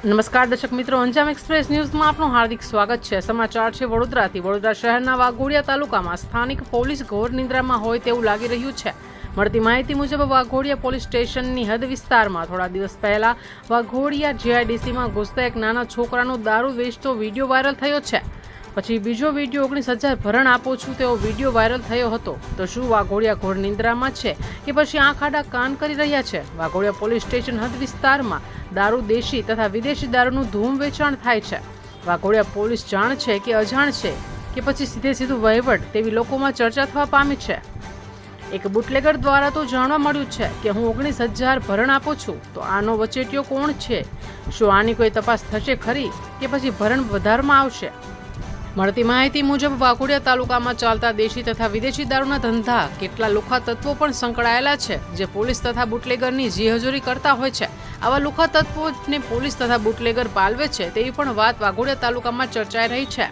નમસ્કાર દર્શક મિત્રો, અંજામ એક્સપ્રેસ ન્યૂઝમાં આપનું હાર્દિક સ્વાગત છે. સમાચાર છે વડોદરાથી. વડોદરા શહેરના વાઘોડિયા તાલુકામાં સ્થાનિક પોલીસ ઘોર નિંદ્રામાં હોય તેવું લાગી રહ્યું છે. મળતી માહિતી મુજબ વાઘોડિયા પોલીસ સ્ટેશનની હદ વિસ્તારમાં થોડા દિવસ પહેલા વાઘોડિયા જીઆઈડીસીમાં ઘૂસતા એક નાના છોકરાનો દારૂ વેચતો વીડિયો વાયરલ થયો છે. પછી બીજો વીડિયો ઓગણીસ હજાર ભરણ આપું છું, તેવો વીડિયો વાયરલ થયો હતો. તો શું વાઘોડિયા ઘોર નિંદ્રામાં છે? કે પછી આંખ આડા કાન કરી રહ્યા છે? વાઘોડિયા પોલીસ સ્ટેશન હદ વિસ્તારમાં દારૂ દેશી તથા વિદેશી દારૂનું ધૂમ વેચાણ થાય છે. વાઘોડિયા પોલીસ જાણ છે કે અજાણ છે? કે પછી સીધે સીધું વહીવટ તેવી લોકોમાં ચર્ચા થવા પામી છે? એક બુટલેગર દ્વારા તો જાણવા મળ્યું છે કે હું ઓગણીસ હજાર ભરણ આપું છું, તો આનો વચેટિયો કોણ છે? શું આની કોઈ તપાસ થશે ખરી? કે પછી ભરણ વધારવામાં આવશે? મળતી માહિતી મુજબ, વાઘોડિયા તાલુકામાં ચાલતા દેશી તથા વિદેશી દારૂના ધંધા કેટલા લુખા તત્વો પણ સંકળાયેલા છે, જે પોલીસ તથા બુટલેગરની જીહજોરી કરતા હોય છે. આવા લુખા તત્વોને પોલીસ તથા બુટલેગર પાલવે છે, તેવી પણ વાત વાઘોડિયા તાલુકામાં ચર્ચાઈ રહી છે.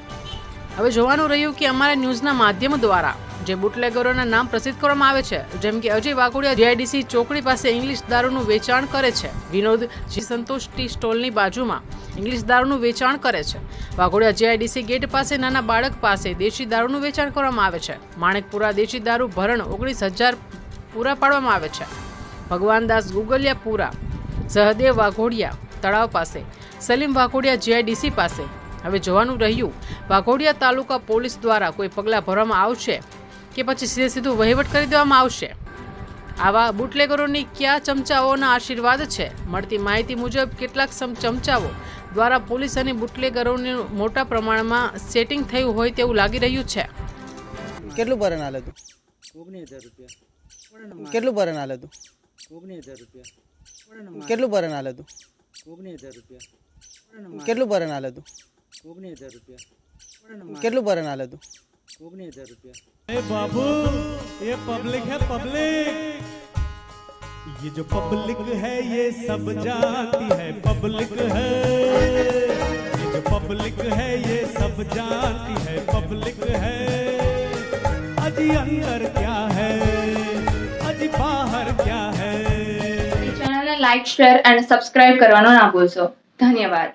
હવે જોવાનું રહ્યું કે અમારા ન્યૂઝના માધ્યમ દ્વારા જે બુટલેગરોના નામ પ્રસિદ્ધ કરવામાં આવે છે, જેમ કે અજય વાઘોડિયા જીઆઈડીસી ચોકડી પાસે ઇંગ્લિશ દારૂનું વેચાણ કરે છે. વિનોદ જી સંતોષ ટી સ્ટોલની બાજુમાં ઇંગ્લિશ દારૂનું વેચાણ કરે છે. વાઘોડિયા જીઆઈડીસી ગેટ પાસે નાના બાળક પાસે દેશી દારૂનું વેચાણ કરવામાં આવે છે. માણેકપુરા દેશી દારૂ ભરણ ઓગણીસ હજાર પૂરા પાડવામાં આવે છે. ભગવાનદાસ ગુગલિયા પૂરા, સહદેવ વાઘોડિયા તળાવ પાસે, સલીમ વાઘોડિયા જીઆઈડીસી પાસે. હવે જોવાનું રહ્યું, વાઘોડિયા તાલુકા પોલીસ દ્વારા કોઈ પગલાં ભરવામાં આવશે કે પછી સીધે સીધું વહીવટ કરી દેવામાં આવશે. આવા બુટલેગરોની કયા ચમચાઓના આશીર્વાદ છે? મળતી માહિતી મુજબ કેટલાક ચમચાઓ દ્વારા પોલીસ અને બુટલેગરોનું મોટા પ્રમાણમાં સેટિંગ થયું હોય તેવું લાગી રહ્યું છે. કેટલું ભરણ હાલે તું? ઓગણીસ હજાર રૂપિયા. કેટલું ભરણ હાલે તું? ઓગણીસ હજાર રૂપિયા. કેટલું ભરણ હાલે તું? ઓગણીસ હજાર રૂપિયા. કેટલું ભરણ હાલે તું? ઓગણીસ હજાર રૂપિયા. કેટલું ભરણ હાલે તું? ઓગણીસ હજાર રૂપિયા ए बाबू ये पब्लिक है पब्लिक ये जो पब्लिक है ये सब जानती है पब्लिक है ये जो पब्लिक है ये सब जानती है पब्लिक है अजी अंदर क्या है अजी बाहर क्या है ચેનલને લાઇક શેર અને સબસ્ક્રાઇબ કરવાનો ના ભૂલશો ધન્યવાદ